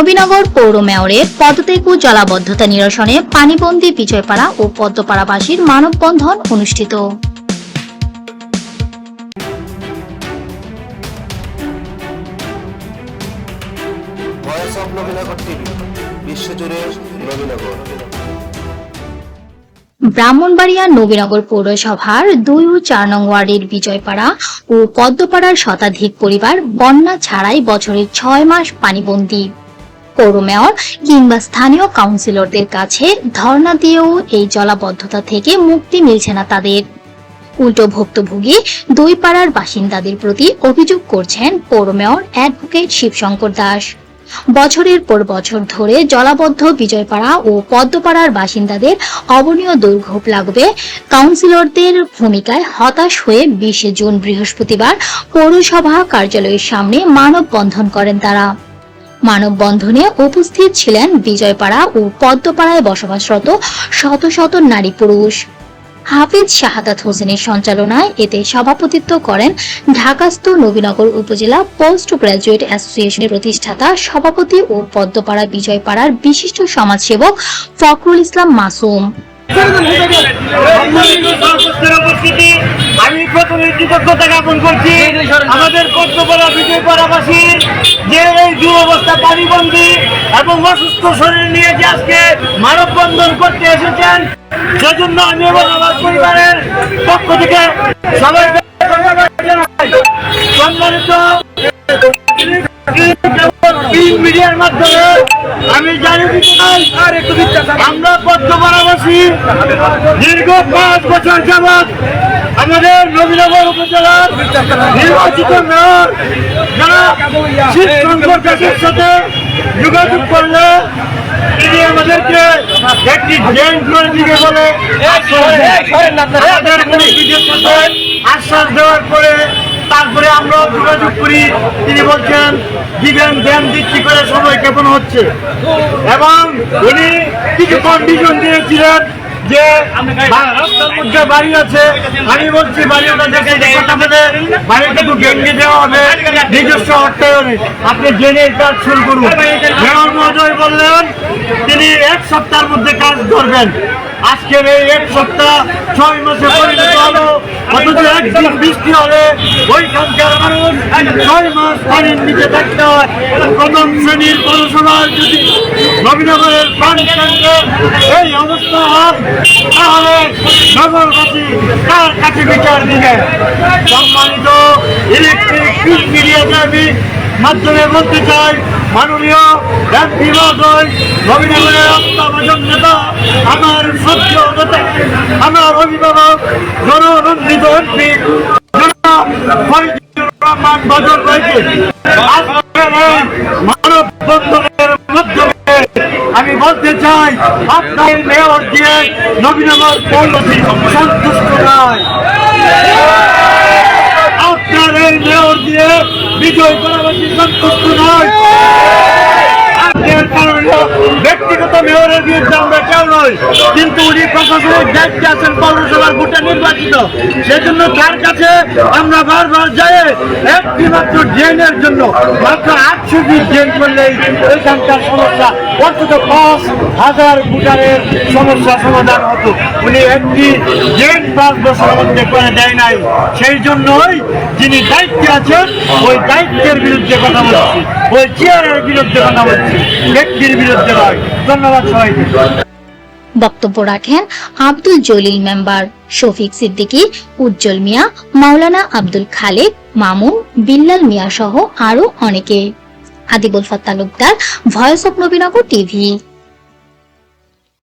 নবীনগর পৌর মেয়রের পদত্যাগ ও জলাবদ্ধতা নিরসনে পানিবন্দী বিজয়পাড়া ও পদ্মপাড়াবাসীর মানববন্ধন অনুষ্ঠিত। বিশ্বজুড়ে নবীনগর। ব্রাহ্মণবাড়িয়া নবীনগর পৌরসভার দুই ও চার নং ওয়ার্ডের বিজয়পাড়া ও পদ্মপাড়ার শতাধিক পরিবার বন্যা ছাড়াই বছরের ছয় মাস পানিবন্দী। পৌর মেয়র কিংবা স্থানীয় কাউন্সিলরদের কাছে ধর্ণা দিয়েও এই জলাবদ্ধতা থেকে মুক্তি মিলছে না তাদের। উল্টো ভুক্তভোগী দুই পাড়ার বাসিন্দাদের প্রতি অভিযোগ করছেন পৌর মেয়র অ্যাডভোকেট শিবশঙ্কর দাস। বছরের পর বছর ধরে জলাবদ্ধ বিজয়পাড়া ও পদ্মপাড়ার বাসিন্দাদের অবনীয় দুর্ভোগ লাগবে। কাউন্সিলরদের ভূমিকায় হতাশ হয়ে বিশে জুন বৃহস্পতিবার পৌরসভা কার্যালয়ের সামনে মানববন্ধন করেন তারা। মানববন্ধনে উপস্থিত ছিলেন বিজয়পাড়া ও পদ্মপাড়ায় বসবাসরত শত শত নারী পুরুষ। হাফিজ শাহাদাত হোসেনের সঞ্চালনায় এতে সভাপতিত্ব করেন ঢাকাস্থ নবীনগর উপজেলা পোস্ট গ্রাজুয়েট অ্যাসোসিয়েশনের প্রতিষ্ঠাতা, সভাপতি ও পদ্মপাড়া বিজয়পাড়ার বিশিষ্ট সমাজসেবক ফখরুল ইসলাম মাসুম। আমি প্রথমে কৃতজ্ঞতা জ্ঞাপন করছি আমাদের কর্তব্যরা বিজয় পাড়াবাসীর যে এই এবং অসুস্থ শরীর নিয়ে যে আজকে মানববন্ধন করতে এসেছেন, সেজন্য আমি এবং আমার পরিবারের পক্ষ থেকে সবাইকে আমি জানি আমরা পদ্মপাড়াবাসী দীর্ঘ পাঁচ বছর যাবৎ আমাদের নবীনগর উপজেলার নির্বাচিত মেয়র যারা শিবশঙ্কর দাসের সাথে যোগাযোগ করলে তিনি আমাদেরকে একটি ড্রেন করে দিবে বলে আশ্বাস দেওয়ার পরে তারপরে আমরা যোগাযোগ করি। তিনি বলছেন দিবেন দেন দিচ্ছি করে সময় কেমন হচ্ছে? এবং উনি কিছু কন্ডিশন দিয়েছিলেন যে রাস্তার মধ্যে বাড়ি আছে। আমি বলছি, বাড়িটা দেখে বাড়িটা একটু দেওয়া হবে। নিজস্ব অর্থায়নে আপনি জেনে কাজ শুরু করুন। মেয়র বললেন, তিনি এক সপ্তাহের মধ্যে কাজ করবেন আজকের এই এক সপ্তাহ ছয় মাসে পরিণত হলো। অথচ একদিন বৃষ্টি হলে ওইখানকার মানুষ ছয় মাস পানির নিচে থাকতে হয়। প্রথম শ্রেণির পৌরসভার যদি নবীনগরের প্রাণ কেন্দ্রে এই অবস্থা হয়, তাহলে নগরবাসী কার কাছে বিচার দিবে? সম্মানিত ইলেকট্রিক মিডিয়াতে আমি মাধ্যমে বলতে চাই মাননীয় নেতা, আমার সত্য নেতা, আমার অভিভাবক জননন্দিত এমপি রহমান বদর ভাইকে। আজকের এই মানববন্ধনের মাধ্যমে আমি বলতে চাই, আপনার মেয়র দিয়ে নবীনগর পৌরসী সন্তুষ্ট নয়। মেয়রের বিরুদ্ধে আমরা নয়, কিন্তু উনি প্রশাসনিক দায়িত্বে আছেন পৌরসভার ভোটে নির্বাচিত। সেজন্য তার কাছে আমরা বারবার যাই একটি মাত্র ড্রেনের জন্য। মাত্র আটশো ফিট ড্রেন করলেই ওইখানকার সমস্যা অন্তত পাঁচ হাজার ভোটারের সমস্যা সমাধান হতো। উনি একটি ড্রেন পাঁচ বছরের মধ্যে করে দেয় নাই। সেই জন্যই যিনি দায়িত্বে আছেন, ওই দায়িত্বের বিরুদ্ধে কথা বলছি। ওই চেয়ারের বিরুদ্ধে কথা বলছি। ব্যক্তির বিরুদ্ধে নয়। ধন্যবাদ সবাইকে। বক্তব্য রাখেন আব্দুল জলিল মেম্বার শফিক সিদ্দিকী, উজ্জ্বল মিয়া, মাওলানা আব্দুল খালেক, মামুন, বিল্লাল মিয়া সহ আরও অনেকে। Adibul Fat Talukdar voice of Nabinagar TV.